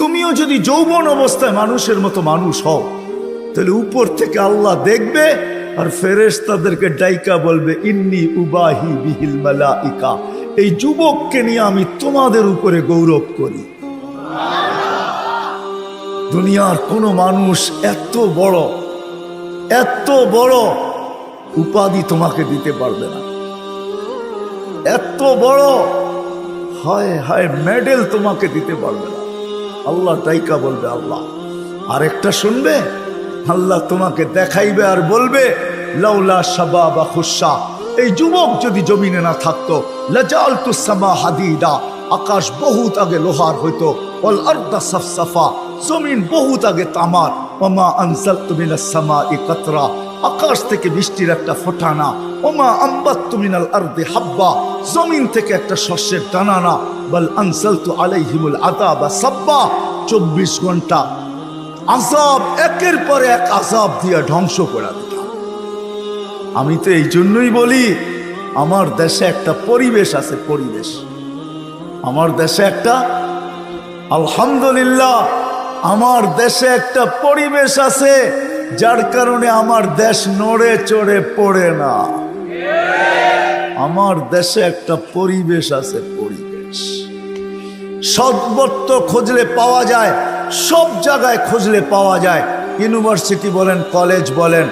তুমিও যদি যৌবন অবস্থায় মানুষের মতো মানুষ হও, তাহলে উপর থেকে আল্লাহ দেখবে আর ফেরেস তাদেরকে ডাইকা বলবে, ইন্নি উবাহি বিহিল মালাইকা। এই যুবককে নিয়ে আমি তোমাদের উপরে গৌরব করি। দুনিয়ার কোনো মানুষ এত বড় এত বড় উপাধি তোমাকে দিতে পারবে না। এত বড়, হায় হায়, মেডেল তোমাকে দিতে পারবে না। আল্লাহ টাইকা বলবে, আল্লাহ। আরেকটা শুনবে? আল্লাহ তোমাকে দেখাইবে আর বলবে, লাউলা সাবা বা খুশা এই যুবক যদি জমিনে না থাকতো লাজাল তুসামা হাদিদা, আকাশ বহুত আগে লোহার হইতো ওল আর্দা সাফসাফা, জমিন বহুত আগে তামার ওমা আনসাল তুমিনা সামা ই কতরা আকাশ থেকে বৃষ্টির একটা ফোটানা। ওমা আম্বাত তুমিনাল আর্দে হাব্বা। জমিন থেকে একটা শস্যের টানানা বল আনসাল তু আলাইহিমুল আদা বা সাব্বা। চব্বিশ ঘণ্টা আজাব একের পর এক আজাব দিয়ে ধ্বংস করে আমি তো এই জন্যই বলি, আমার দেশে একটা পরিবেশ আছে, পরিবেশ। আমার দেশে একটা আলহামদুলিল্লাহ আমার দেশে একটা পরিবেশ আছে, যার কারণে আমার দেশ নড়ে চড়ে পড়ে না। আমার দেশে একটা পরিবেশ আছে, পরিবেশ। সর্বত্র খুঁজলে পাওয়া যায়, সব জায়গায় খুঁজলে পাওয়া যায়। ইউনিভার্সিটি বলেন কলেজ বলেন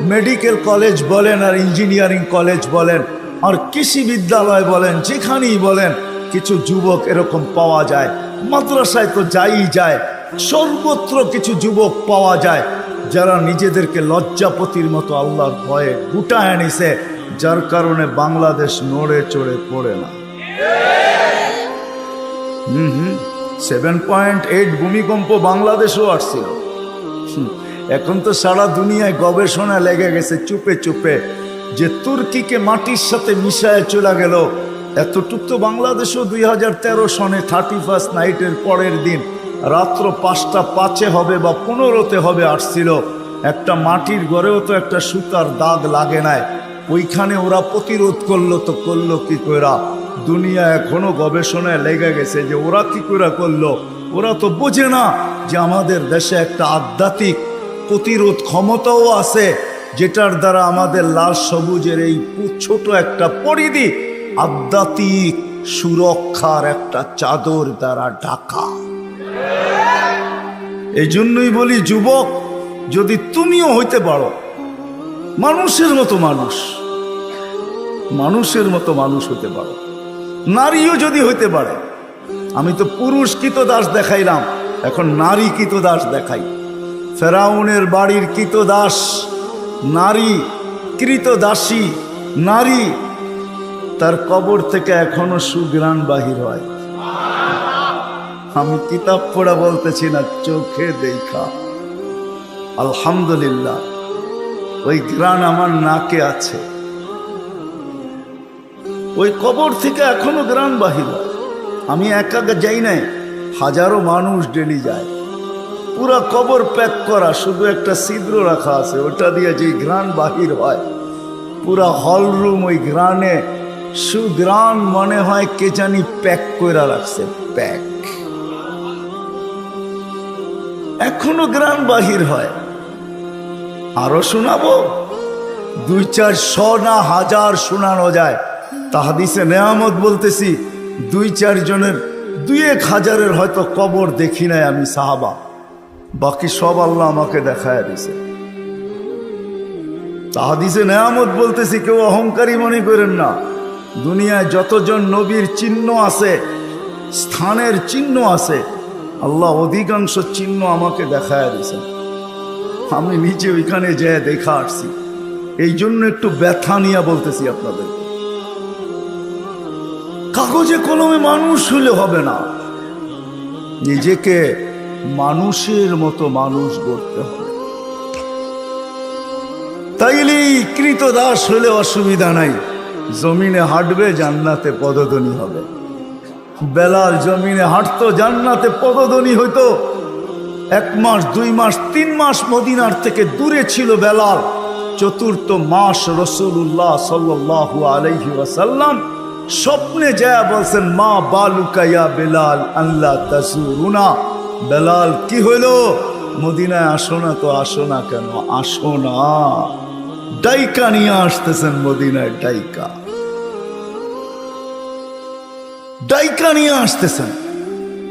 মেডিকেল কলেজ বলেন, আর ইঞ্জিনিয়ারিং কলেজ বলেন, আর কৃষি বিদ্যালয় বলেন, যেখানেই বলেন, কিছু যুবক এরকম পাওয়া যায়। মাদ্রাসায় তো যাই যায় সর্বত্র কিছু যুবক পাওয়া যায় যারা নিজেদেরকে লজ্জাপতির মতো আল্লাহর ভয়ে গুটায় আনিছে, যার কারণে বাংলাদেশ নড়ে চড়ে পড়ে না। হুম হুম সেভেন পয়েন্ট এইট ভূমিকম্প বাংলাদেশও আসছিল। এখন তো সারা দুনিয়ায় গবেষণা লেগে গেছে চুপে চুপে যে তুর্কিকে মাটির সাথে মিশায় চলে গেল। এতটুক তো বাংলাদেশও দুই হাজার তেরো সনে থার্টি ফার্স্ট নাইটের পরের দিন রাত্র পাঁচটা পাঁচে হবে বা পনেরোতে হবে আসছিল। একটা মাটির গড়েও তো একটা সুতার দাগ লাগে নাই। ওইখানে ওরা প্রতিরোধ করল তো করল কি কইরা। দুনিয়া এখনও গবেষণায় লেগে গেছে যে ওরা কি করে করল। ওরা তো বোঝে না যে আমাদের দেশে একটা আধ্যাত্মিক প্রতিরোধ ক্ষমতাও আছে, যেটার দ্বারা আমাদের লাল সবুজের এই ছোট একটা পরিধি আধ্যাত্মিক সুরক্ষার একটা চাদর দ্বারা ঢাকা। এই জন্যই বলি, যুবক, যদি তুমিও হইতে পারো, মানুষের মতো মানুষ, মানুষের মতো মানুষ হতে পারো। নারীও যদি হইতে পারে, আমি তো পুরুষ কৃত দাস দেখাইলাম, এখন নারী কৃত দাস দেখাই। ফেরাউনের বাড়ির কৃত দাস নারী কৃত দাসী নারী, তার কবর থেকে এখনও সুগ্রাণ বাহির হয়। আমি কিতাব পড়া বলতেছি না, চোখে দেখা। আলহামদুলিল্লাহ, ওই গ্রান আমার নাকে আছে। ওই কবর থেকে এখনও গ্রান বাহির। আমি একা যাই নাই, হাজারো মানুষ ডেলি যায়। পুরা কবর প্যাক করা, শুধু একটা ছিদ্র রাখা আছে, ওটা দিয়ে যে ঘ্রাণ বাহির হয়, পুরা হল রুম ওই ঘ্রাণে সুগ্রাণ মনে হয় কে জানি প্যাক করে রাখছে, প্যাক। এখনও গ্রাণ বাহির হয়। আরও শোনাবো? দুই চার শ না হাজার শোনানো যায়। তাহাদিসে নেয়ামত বলতেছি, দুই চার জনের, দুই এক হাজারের হয়তো কবর দেখি নাই আমি সাহাবা। বাকি সব আল্লাহ আমাকে দেখায় দিছে। তাহাদিসে নেয়ামত বলতেছি, কেউ অহংকারী মনে করেন না। দুনিয়ায় যতজন নবীর চিহ্ন আছে, স্থানের চিহ্ন আছে আল্লাহ অধিকাংশ চিহ্ন আমাকে দেখায় দিছে আমি নিচে ওইখানে যেয়ে দেখা আসছি। এই জন্য একটু ব্যথা নিয়ে বলতেছি আপনাদের। কাগজে কলমে মানুষ হলে হবে না। নিজেকে মানুষের মতো মানুষ গড়তে হবে। তাইলেই কৃত দাস হলে অসুবিধা নাই। জমিনে হাঁটবে, জান্নাতে পদধ্বনি হবে। বেলাল জমিনে হাঁটতো, জান্নাতে পদধ্বনি হইতো। এক মাস, দুই মাস, তিন মাস মদিনার থেকে দূরে ছিল বেলাল। চতুর্থ মাস রসুল্লাহ সাল্লাহু আলাইহি ওয়াসাল্লাম স্বপ্নে যায় বলছেন, মা বালুকাইয়া বেলাল আল্লাহ তাসুরুনা বেলাল কি হইল? মদিনায় আসো না তো আসো না কেন? আসো না। ডাইকা নিয়ে আসতেছেন মদিনায়, ডাইকা। ডাইকা নিয়ে আসতেছেন।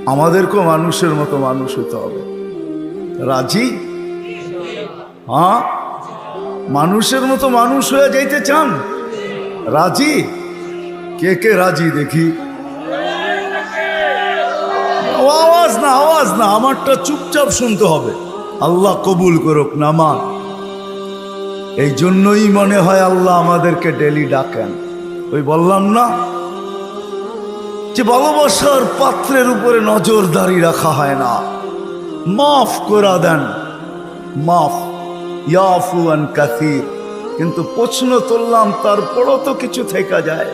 আমাদেরকেও মানুষের মতো মানুষ হতে হবে। রাজি? হ্যাঁ? মানুষের মতো মানুষ হয়ে যাইতে চান? রাজি? কে কে রাজি দেখি? আওয়াজ না আওয়াজ না, আমারটা চুপচাপ শুনতে হবে। আল্লাহ কবুল করুক নামান এই জন্যই মনে হয় আল্লাহ আমাদেরকে ডেলি ডাকেন। ওই বললাম না যে ভালোবাসার পাত্রের উপরে নজরদারি রাখা হয় না। মাফ করা দেন। মাফ। ইয়াফুয়ান কাসির। কিন্তু প্রশ্ন তুললাম, তারপরও তো কিছু থেকে যায়।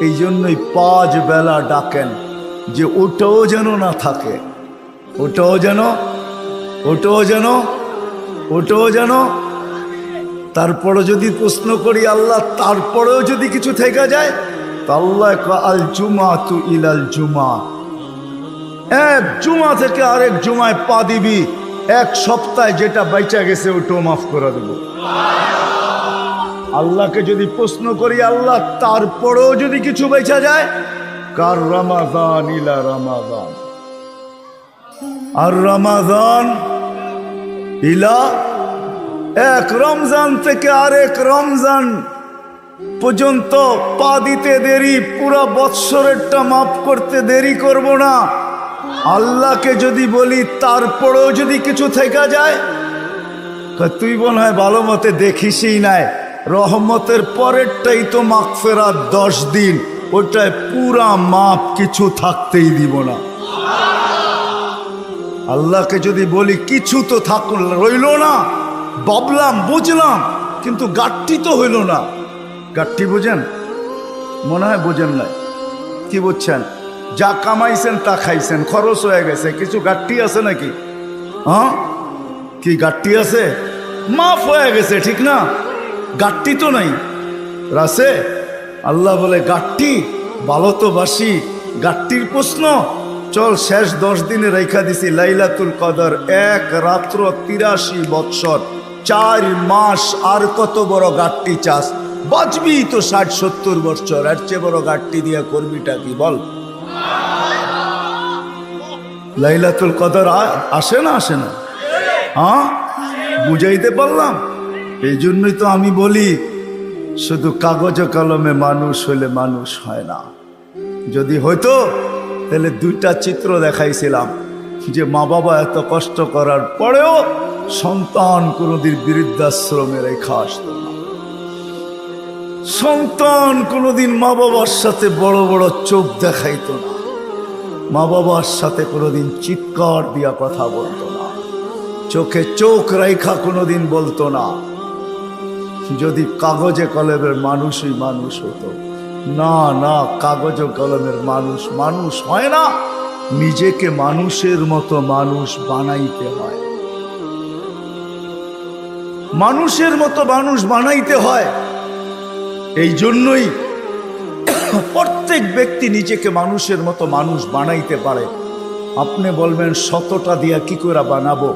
এই জন্যই পাঁচ বেলা ডাকেন যে ওটাও যেন না থাকে। ওটাও যেন ওটাও যেন ওটাও যেন। তারপরে যদি প্রশ্ন করি, আল্লাহ, তারপরেও যদি কিছু থেকে যায় আল্লাহ আল জুমা তু ইলাল জুমা। এক জুমা থেকে আরেক জুমায় পা দিবি, এক সপ্তাহে যেটা বাইচা গেছে ওটাও মাফ করে দেব। আল্লাহকে যদি প্রশ্ন করি, আল্লাহ তারপরেও যদি কিছু বেচা যায়, কার রমাদান ইলা রমাদান? আর রমাদান ইলা এক রমজান থেকে আরেক রমজান পর্যন্ত পা দিতে দেরি, পুরা বৎসরেরটা মাফ করতে দেরি করব না। আল্লাহকে যদি বলি, তারপরেও যদি কিছু থেকে যায় তুই মনে হয় ভালো মতে দেখিসই নাই। রহমতের পরেরটাই তো মাগফেরাত দশ দিন, ওটায় পুরা মাপ কিছু থাকতেই দিব না। আল্লাহকে যদি বলি, কিছু তো থাক রইল না। ভাবলাম, বুঝলাম, কিন্তু গাঠটি তো হইল না। গাঠটি বুঝেন? মনে হয় বুঝেন না কি বুঝছেন? যা কামাইছেন তা খাইছেন, খরচ হয়ে গেছে। কিছু গাঠটি আছে নাকি? হ্যাঁ? কি গাঠটি আছে? মাফ হয়ে গেছে, ঠিক না? গাঠটি তো নাই। রাসে, আল্লাহ বলে, গাঠটি, ভালো তো বাসি, গাঠটির প্রশ্ন। চল, শেষ দশ দিনে রেখা দিছি, লাইলাতুল কদর, এক রাত্র তিরাশি বৎসর, চার মাস আর কত বড় গাঠটি চাস? বাঁচবি তো ষাট সত্তর বৎসর এর চেয়ে বড় গাঠটি দিয়ে করবিটা কি বল? লাইলাতুল কদর আসে না আসে না? হ্যাঁ? বুঝাইতে পারলাম? এই জন্যই তো আমি বলি, শুধু কাগজ কলমে মানুষ হলে মানুষ হয় না। যদি হইতো, তাহলে দুইটা চিত্র দেখাইছিলাম, যে মা বাবা এত কষ্ট করার পরেও সন্তান কোনোদিন বৃদ্ধাশ্রমে রেখা আসতো সন্তান কোনোদিন মা বাবার সাথে বড় বড় চোখ দেখাইত না। মা বাবার সাথে কোনোদিন চিৎকার দিয়া কথা বলতো না। চোখে চোখ রেখা কোনোদিন বলতো না। যদি কাগজে কলমের মানুষই মানুষ হতো, না না, কাগজ কলমের মানুষ মানুষ হয় না। নিজেকে মানুষের মতো মানুষ বানাইতে হয়। মানুষের মতো মানুষ বানাইতে হয়। এই জন্যই প্রত্যেক ব্যক্তি নিজেকে মানুষের মতো মানুষ বানাইতে পারে। আপনি বলবেন, শতটা দিয়া কি করে বানাবো?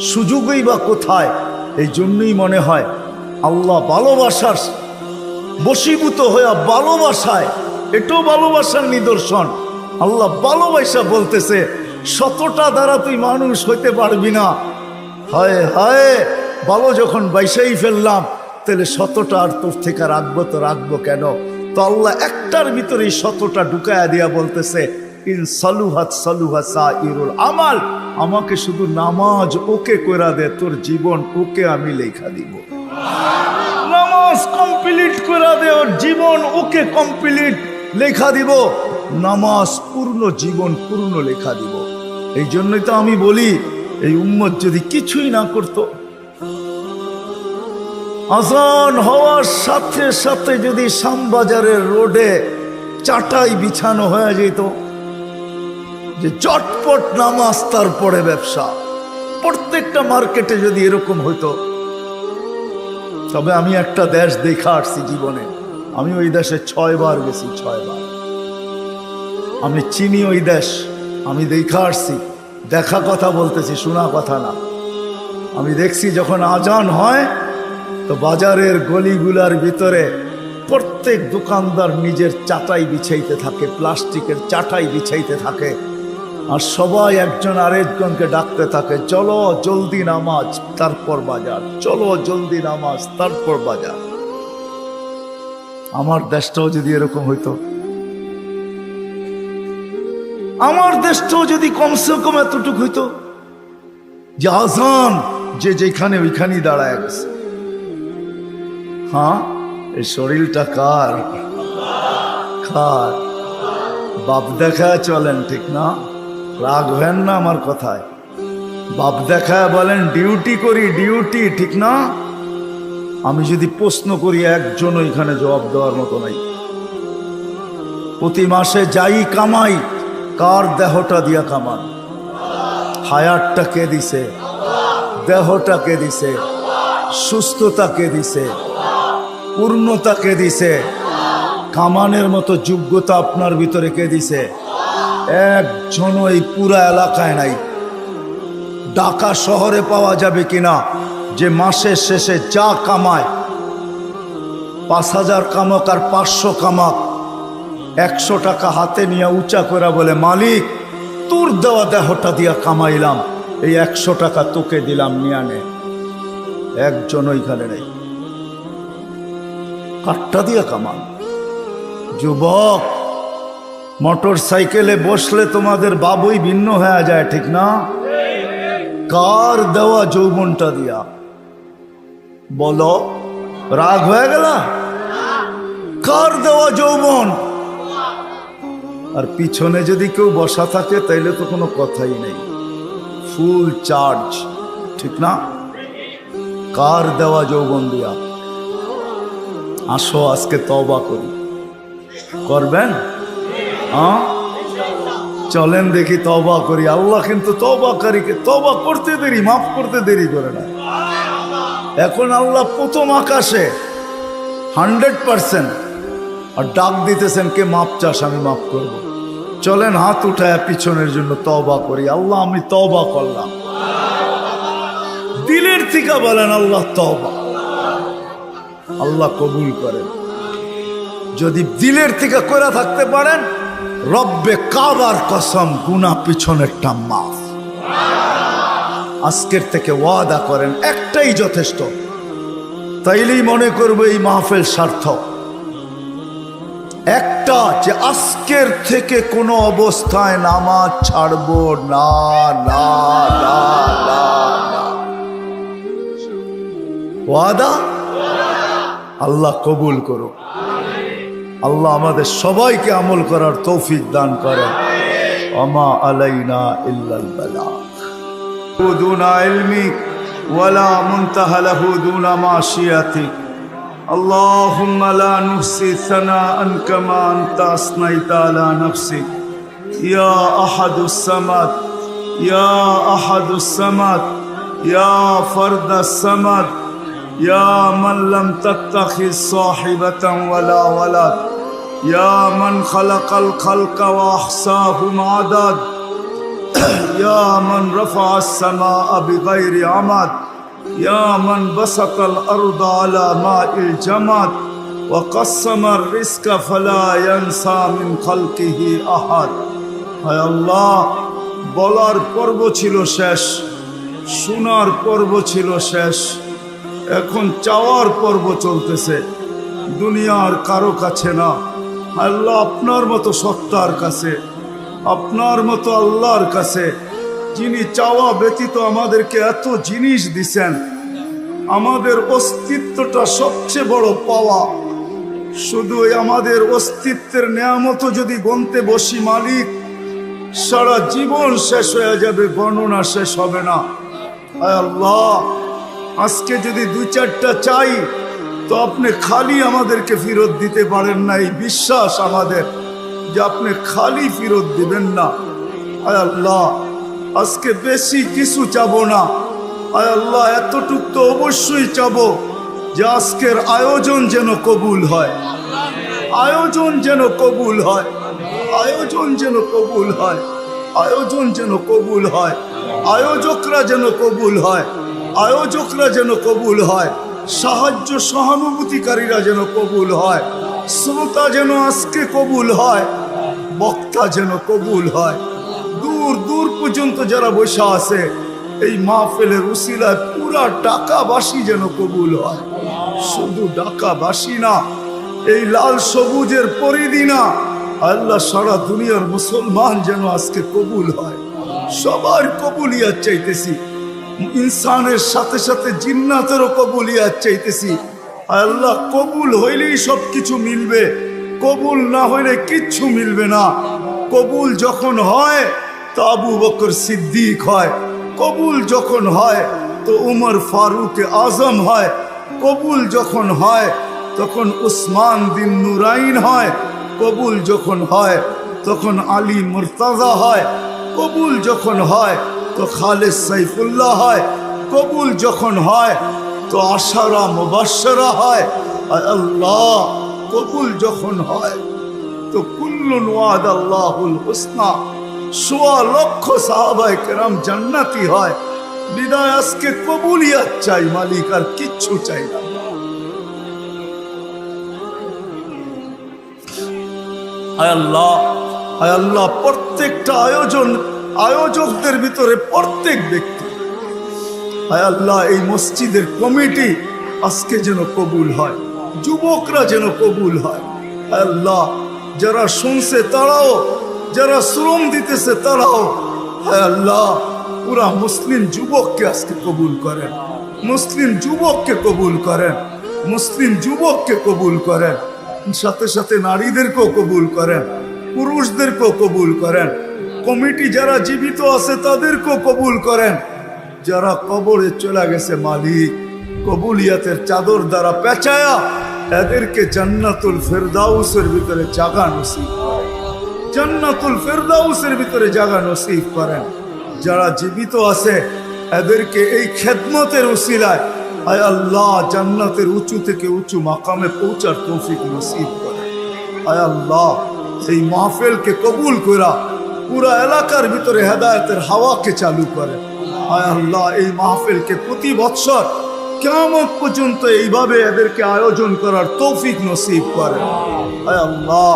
সুযোগই বা কোথায়? এই জন্যই মনে হয়, আল্লাহ ভালোবাসার বশীভূত হইয়া ভালোবাসায়। এটাও ভালোবাসার নিদর্শন। আল্লাহ ভালোবাসা বলতেছে, শতটা দ্বারা তুই মানুষ হইতে পারবি না। হায় হায়, ভালো যখন বাইসাই ফেললাম তাহলে শতটা আর তোর থেকে রাখব তো রাখব কেন? তো আল্লাহ একটার ভিতরেই শতটা ঢুকায়া দিয়া বলতেছে, ইন সালুহাত সালুহা ইরুল আমাল আমাকে শুধু নামাজ ওকে কইরা দে, তোর জীবন ওকে আমি লেখা দিব। নামাজ কমপ্লিট করে দে, ওর জীবন ওকে কমপ্লিট লেখা দিব। নামাজ পূর্ণ, জীবন পূর্ণ লেখা দিব। এই জন্যই তো আমি বলি, এই উম্মত যদি কিছুই না করতো আজান হওয়ার সাথে সাথে যদি শ্যামবাজারের রোডে চাটাই বিছানো হয়ে যেত, যে চটপট নামাজ তারপরে ব্যবসা। প্রত্যেকটা মার্কেটে যদি এরকম হইতো, তবে আমি একটা দেশ দেখা আসছি জীবনে। আমি ওই দেশে ছয়বার গেছি, ছয়বার। আমি চিনি ওই দেশ, আমি দেখা আসছি, দেখা কথা বলতেছি, শোনা কথা না। আমি দেখছি যখন আজান হয় তো বাজারের গলিগুলার ভিতরে প্রত্যেক দোকানদার নিজের চাটাই বিছাইতে থাকে, প্লাস্টিকের চাটাই বিছাইতে থাকে। আর সবাই একজন আরেকজনকে ডাকতে থাকে, চলো জলদি নামাজ, তারপর বাজার। চলো জলদি নামাজ, তারপর বাজার। আমার দেশটাও যদি এরকম হইতো। আমার দেশটাও যদি কমসে কম এতটুকু হইতো যে আজান যে যেখানে ওইখানেই দাঁড়ায় গেছে। হ্যাঁ? এই শরীরটা কার? কার? বাপ দেখা চলেন, ঠিক না? রাগ হেন না আমার কথায়। বাপ দেখা বলেন, ডিউটি করি, ডিউটি ঠিক না? আমি যদি প্রশ্ন করি, একজন ওইখানে জবাব দেওয়ার মতো নাই। প্রতি মাসে যাই কামাই, কার দেহটা দিয়া কামান? হায়ারটা কে দিছে? দেহটা কে দিছে? সুস্থতা কে দিছে? পূর্ণতা কে দিছে। কামানের মতো যোগ্যতা আপনার ভিতরে কে দিছে? একজন এই পুরা এলাকায় নাই। ঢাকা শহরে পাওয়া যাবে কিনা? যে মাসের শেষে যা কামায়, পাঁচ হাজার কামক আর পাঁচশো কামাক, একশো টাকা হাতে নিয়ে উঁচা করে বলে, মালিক, তোর দেওয়া দেহটা দিয়া কামাইলাম, এই একশো টাকা তোকে দিলাম নিয়ে নে একজন ওইখানে নেই। কাঠটা দিয়ে কামান। যুবক, মোটর সাইকেলে বসলে তোমাদের বাবুই ভিন্ন হয়ে যায়, ঠিক না? কার দেওয়া যৌবনটা দিয়া? বলো, রাগ হয়ে গেল? কার দেওয়া যৌবন? আর পিছনে যদি কেউ বসা থাকে, তাইলে তো কোনো কথাই নেই। ফুল চার্জ ঠিক না? কার দেওয়া যৌবন দিয়া? আসো, আজকে তবা করি। করবেন? চলেন দেখি তবা করি। আল্লাহ কিন্তু তবা তবাকারীকে তবা করতে দেরি, মাফ করতে দেরি করে না। এখন আল্লাহ প্রথম আকাশে হান্ড্রেড পার্সেন্ট আর ডাক দিতেছেন, কে মাপ চাস, আমি মাফ করব। চলেন, হাত উঠায় পিছনের জন্য তবা করি। আল্লাহ, আমি তবা করলাম। দিলের থেকে বলেন, আল্লাহ তবা আল্লাহ কবুল করেন। যদি দিলের থেকে করে থাকতে পারেন, রব্বে কাবার কসম গুনা পিছনেরটা মাফ। আজকের থেকে ওয়াদা করেন, একটাই যথেষ্ট। তাইলেই মনে করব এই মাহফিল সার্থক। একটা যে আজকের থেকে কোনো অবস্থায় নামাজ ছাড়বো না না না না। ওয়াদা আল্লাহ কবুল করুক আল্লাহ আমাদের সবাইকে আমল করার তৌফিক দান করেন অমা আলাইনা ইল্লাল বালাগ دون علمك ولا منتهى له دون معصيتك اللهم لا نحصي ثناء كما انت اثنيت على نفسك يا احد الصمد يا احد الصمد يا فرد الصمد يا من لم تتخذ صاحبة ولا ولد يا من خلق الخلق وأحصاهم عدد يا من رفع السماء بغير عمد يا من بسط الأرض على ماء الجمد وقسم الرزق فلا ينسى من خلقه أحد হায় আল্লাহ বলার পর্ব ছিল শেষ শোনার পর্ব ছিল শেষ এখন চাওয়ার পর্ব চলতেছে। দুনিয়ার কারও কাছে না। আল্লাহ আপনার মতো সত্তার কাছে, আপনার মতো আল্লাহর কাছে, যিনি চাওয়া ব্যতীত আমাদেরকে এত জিনিস দিছেন, আমাদের অস্তিত্বটা সবচেয়ে বড় পাওয়া। শুধু আমাদের অস্তিত্বের নেয়ামত যদি গনতে বসি মালিক, সারা জীবন শেষ হয়ে যাবে, গণনা শেষ হবে না। আল্লাহ আজকে যদি দু চারটা চাই, তো আপনি খালি আমাদেরকে ফেরত দিতে পারেন না, এই বিশ্বাস আমাদের যে আপনি খালি ফেরত দিবেন না। আয় আল্লাহ, আজকে বেশি কিছু চাবো না। আয় আল্লাহ, এতটুক তো অবশ্যই চাবো যে আজকের আয়োজন যেন কবুল হয়। আয়োজন যেন কবুল হয়। আয়োজন যেন কবুল হয়। আয়োজন যেন কবুল হয়। আয়োজকরা যেন কবুল হয়। আয়োজকরা যেন কবুল হয়, সাহায্য সহানুভূতিকারীরা যেন কবুল হয়, শ্রোতা যেন আজকে কবুল হয়, বক্তা যেন কবুল হয়। দূর দূর পর্যন্ত যারা বসে আছে, এই মাহফিলের উসিলায় পুরা ডাকাবাসী যেন কবুল হয়। শুধু ডাকাবাসী না, এই লাল সবুজের পরিধি না, আল্লাহ সারা দুনিয়ার মুসলমান যেন আজকে কবুল হয়। সবার কবুলিয়াত চাইতেছি। ইনসানের সাথে সাথে জিন্নাতেরও কবুলিয়াত চাইতেছি। আল্লাহ, কবুল হইলেই সব কিছু মিলবে। কবুল না হইলে কিচ্ছু মিলবে না। কবুল যখন হয়, তো আবু বকর সিদ্দিক হয়। কবুল যখন হয়, তো উমর ফারুক আজম হয়। কবুল যখন হয়, তখন উসমান বিন নুরাইন হয়। কবুল যখন হয়, তখন আলী মুরতাজা হয়। কবুল যখন হয় তো খালেদ সাইফুল্লাহ হয়, কবুল যখন হয়, তো আশারা মুবাশশারা হয়। আল্লাহ কবুল যখন হয়, তো কুল্লুন ওয়াদ আল্লাহুল হুসনা। সোয়া লক্ষ সাহাবায়ে কেরাম জান্নাতি হয়। বিদায় আজকে কবুলিয়াত চাই মালিক, আর কিচ্ছু চাই না। হায় আল্লাহ হায় আল্লাহ, প্রত্যেকটা আয়োজন আয়োজকদের ভিতরে প্রত্যেক ব্যক্তি। হায় আল্লাহ, এই মসজিদের কমিটি আজকে যেন কবুল হয়, যুবকরা যেন কবুল হয়। আল্লাহ, যারা শুনছে তারাও, যারা শ্রম দিতেছে তারাও। হায় আল্লাহ, পুরা মুসলিম যুবককে আজকে কবুল করেন। মুসলিম যুবককে কবুল করেন। মুসলিম যুবককে কবুল করেন। সাথে সাথে নারীদেরকেও কবুল করেন। পুরুষদেরকেও কবুল করেন। কমিটি যারা জীবিত আছে তাদেরকেও কবুল করেন। যারা কবরে চলে গেছে মালিক, কবুলিয়াতের চাদর দ্বারা পেঁচায়া এদেরকে জান্নাতুল ফেরদাউসের ভিতরে জাগা নসিব করেন। জান্নাতুল ফেরদাউসের ভিতরে জাগা নসিব করেন। যারা জীবিত আছে এদেরকে এই খেদমতের উসিলায় আয় আল্লাহ জান্নাতের উঁচু থেকে উঁচু মাকামে পৌঁছার তৌফিক নসিব করে আয় আল্লাহ এই মাহফিলকে কবুল করা পুরা এলাকার ভিতরে হেদায়তের হাওয়াকে চালু করে। আল্লাহ, এই মাহফিলকে প্রতি বৎসর কেমন পর্যন্ত এইভাবে এদেরকে আয়োজন করার তৌফিক নসিব করে। আল্লাহ,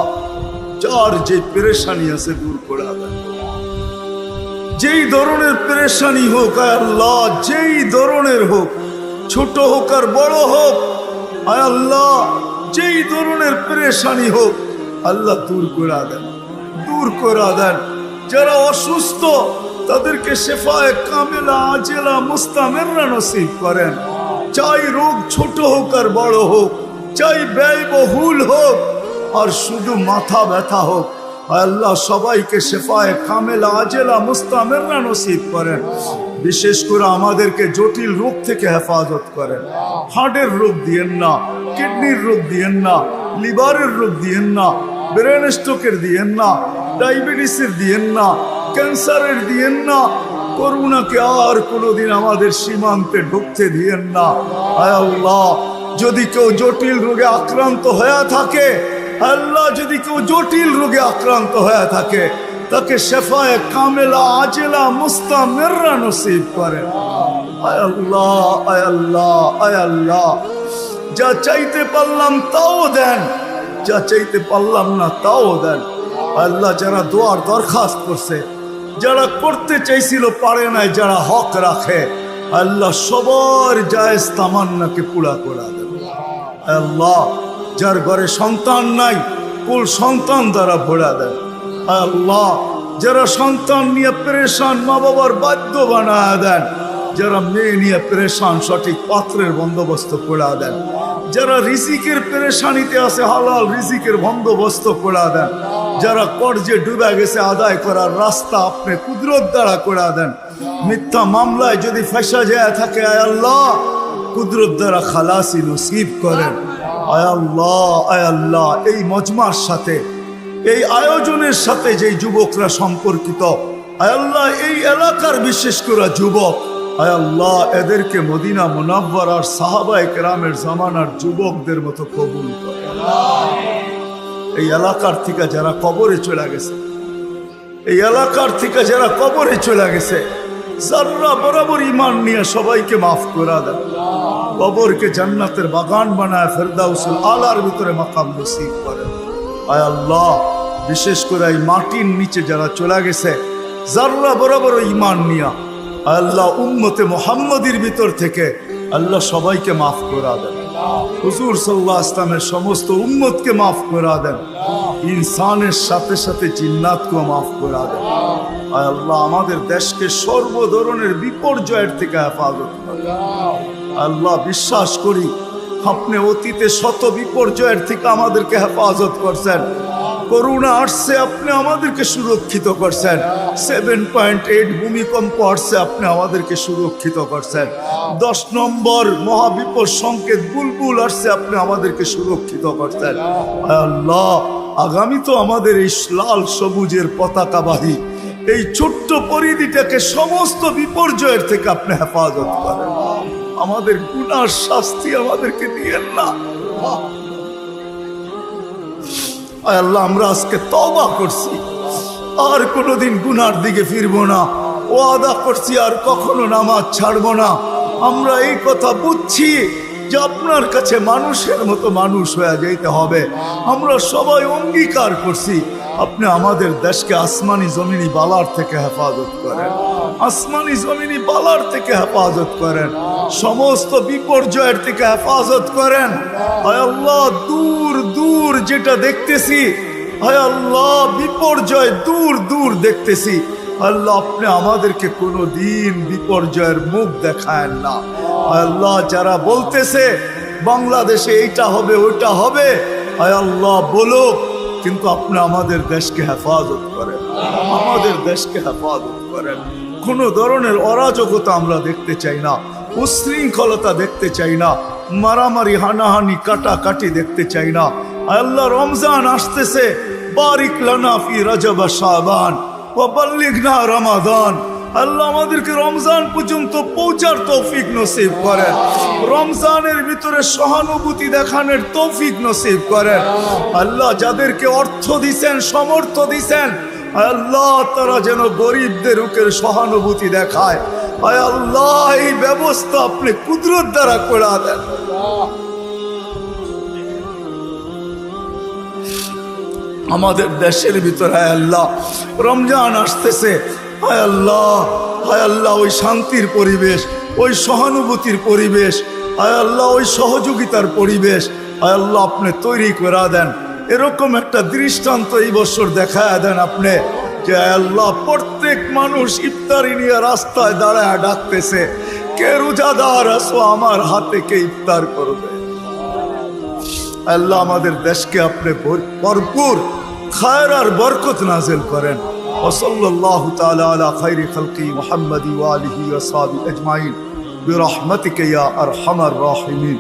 যার যে পেরেশানি আছে দূর করে যেই ধরনের পেরেশানি হোক আয় আল্লাহ, যেই ধরনের হোক, ছোট হোক আর বড় হোক আয় আল্লাহ, যেই ধরনের পেরেশানি হোক, আল্লাহ দূর করে দেন, দূর করে দেন। যারা অসুস্থ, তাদেরকে শেফায় কামেলা, আজেলা, মুস্তামেররা নসিব করেন। চাই রোগ ছোট হোক আর বড় হোক, চাই ব্যয়বহুল হোক, আর শুধু মাথা ব্যথা হোক। আল্লাহ সবাইকে শেফায় কামেলা, আজেলা, মুস্তামেররা নসিব করেন। বিশেষ করে আমাদেরকে জটিল রোগ থেকে হেফাজত করেন। হার্টের রোগ দিয়েন না, কিডনির রোগ দিয়েন না, লিভারের রোগ দিয়েন না, ব্রেন স্ট্রোকের দিয়েন না ডায়াবেটিসের দিয়েন না, ক্যান্সারের দিয়েন না, করুণাকে আর কোনোদিন আমাদের সীমান্তে ঢুকতে দিয়েন না। আল্লাহ, যদি কেউ জটিল রোগে আক্রান্ত হয়ে থাকে, আল্লাহ যদি কেউ জটিল রোগে আক্রান্ত হয়ে থাকে, তাকে শেফায় কামেলা, আজেলা, মুস্তামেররা নসিব করে। আয় আল্লাহ আয় আল্লাহ আয় আল্লাহ, যা চাইতে পারলাম তাও দেন, যা চাইতে পারলাম না তাও দেন। আল্লাহ যারা দোয়ার দরখাস্ত করছে, যারা করতে চাইছিল পারে নাই, যারা হক রাখে, আল্লাহ সবার জায়েজ তামান্নাকে পুরা করে দেন আল্লাহ যার ঘরে সন্তান নাই, কুল সন্তান দ্বারা ভরা দেন আল্লাহ যারা সন্তান নিয়ে পরেশান মা বাবার বাধ্য বানায় দেন, যারা মেয়ে নিয়ে পরেশান সঠিক পাত্রের বন্দোবস্ত করে দেন, যারা রিজিকের পেরেশানিতে আছে, হালাল রিজিকের বন্দোবস্ত করে দেন যারা কর্জে ডুবে গেছে আদায় করার রাস্তা আপনি কুদরত দ্বারা করে দেন। মিথ্যা মামলায় যদি ফেসা যায় থাকে, আয় আল্লাহ, কুদরত দ্বারা খালাসি নসিব করেন। আয় আল্লাহ আয় আল্লাহ, এই মজমার সাথে, এই আয়োজনের সাথে যে যুবকরা সম্পর্কিত, আয় আল্লাহ, এই এলাকার বিশেষ করে যুবক, আয় আল্লাহ, এদেরকে মদিনা মুনাব্বর আর সাহাবাই কেরামের জামানার যুবকদের মতো কবুল করে। এই এলাকার থেকে যারা কবরে চলে গেছে, এই এলাকার থেকে যারা কবরে চলে গেছে, যারা বরাবর ইমান নিয়ে সবাইকে মাফ করে দেন। কবরকে জান্নাতের বাগান বানায় ফেরদাউসুল আলার ভিতরে মাকাম নসিব করেন। আয় আল্লাহ, বিশেষ করে এই মাটির নিচে যারা চলে গেছে, যারা বরাবর ইমান নিয়া আল্লাহ উম্মতে মোহাম্মদীর ভিতর থেকে আল্লাহ সবাইকে মাফ করা দেন। হুজুর সাল্লাহ ইসলামের সমস্ত উম্মতকে মাফ করা দেন। ইনসানের সাথে সাথে জিন্নাতকেও মাফ করা দেন। আল্লাহ, আমাদের দেশকে সর্ব ধরনের বিপর্যয়ের থেকে হেফাজত আল্লাহ, বিশ্বাস করি, আপনি অতীতে শত বিপর্যয়ের থেকে আমাদেরকে হেফাজত করছেন। করোনা আসছে, আপনি আমাদেরকে সুরক্ষিত করছেন। সেভেন পয়েন্ট এইট ভূমিকম্প আসছে, আপনি আমাদেরকে সুরক্ষিত করছেন। দশ নম্বর মহাবিপদ সংকেত বুলবুল আসছে, আপনি আমাদেরকে সুরক্ষিত করছেন। আল্লাহ, আগামী তো আমাদের এই লাল সবুজের পতাকাবাহী এই ছোট্ট পরিধিটাকে সমস্ত বিপর্যয়ের থেকে আপনি হেফাজত করেন। আমাদের গুণার শাস্তি আমাদেরকে দিয়েন না। আল্লাহ, আমরা আজকে তবা করছি। আর কোনোদিন গুনার দিকে ফিরবো না। ও আদা করছি আর কখনো নামাজ ছাড়বো না। আমরা এই কথা বুঝছি যে আপনার কাছে মানুষের মতো মানুষ হয়ে যাইতে হবে। আমরা সবাই অঙ্গীকার করছি। আপনি আমাদের দেশকে আসমানি জমিনি বালার থেকে হেফাজত করেন। আসমানি জমিনি বালার থেকে হেফাজত করেন। সমস্ত বিপর্যয়ের থেকে হেফাজত করেন। আল্লাহ, দূর দূর যেটা দেখতেছি আল্লাহ, বিপর্যয় দূর দূর দেখতেছি। আল্লাহ, আপনি আমাদেরকে কোনো দিন বিপর্যয়ের মুখ দেখায় না। আল্লাহ, যারা বলতেছে, বাংলাদেশে এইটা হবে, ওইটা হবে আল্লাহ বলো কিন্তু আপনি আমাদের দেশকে হেফাজত করেন। আমাদের দেশকে হেফাজত করেন। কোনো ধরনের অরাজকতা আমরা দেখতে চাই না, উশৃঙ্খলতা দেখতে চাই না, মারামারি, হানাহানি, কাটাকাটি দেখতে চাই না। আল্লাহ রমজান আসতেছে, বারিক লানা ফি রজব শাবান, ওয়া বাল্লিগনা রমাদান। আল্লাহ আমাদেরকে রমজান পর্যন্ত পৌঁছার তৌফিক নসিব করেন। রমজানের ভিতরে সহানুভূতি দেখানোর তৌফিক নসিব করেন। আল্লাহ যাদেরকে অর্থ দিছেন সমর্থ দিছেন আল্লাহ, তারা যেন গরিবদের উকের সহানুভূতি দেখায়। আয় আল্লাহ, এই ব্যবস্থা আপনি কুদরত দ্বারা করে দেন। আমাদের দেশের ভিতরে হায় আল্লাহ, রমজান আসতেছে। হায় আল্লাহ হায় আল্লাহ, ওই শান্তির পরিবেশ, ওই সহানুভূতির পরিবেশ হায় আল্লাহ, ওই সহযোগিতার পরিবেশ হায় আল্লাহ, আপনি তৈরি করে দেন। এরকম একটা দৃষ্টান্ত এই বছর দেখায় দেন আপনি যে হায় আল্লাহ প্রত্যেক মানুষ ইফতারি নিয়ে রাস্তায় দাঁড়ায় ডাকতেছে কে রোজাদার আসো আমার হাতে কে ইফতার করবে আল্লাহ আমাদের দেশকে আপনি ভর- ভরপুর খায়ের আর বরকত নাজিল করেন وصلى الله تعالى على خير خلقه محمد وآله وصحبه أجمعين برحمتك يا أرحم الراحمين